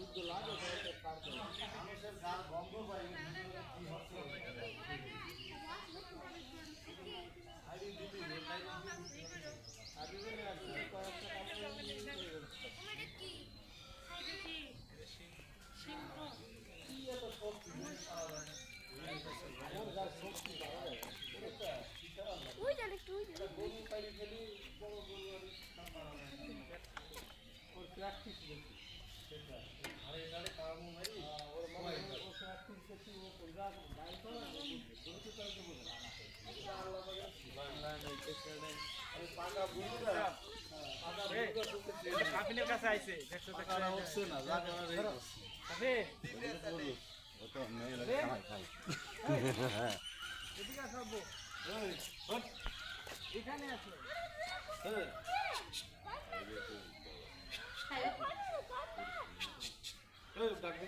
যুদ্ধ লাগে তাহলে পারবে মানুষের গান ভঙ্গ করে ওই জানে তুই গরু পাড়ি ফেলি বড় গরু আর প্র্যাকটিস দেখি এখানে আছে এই, এই, ডাকবে।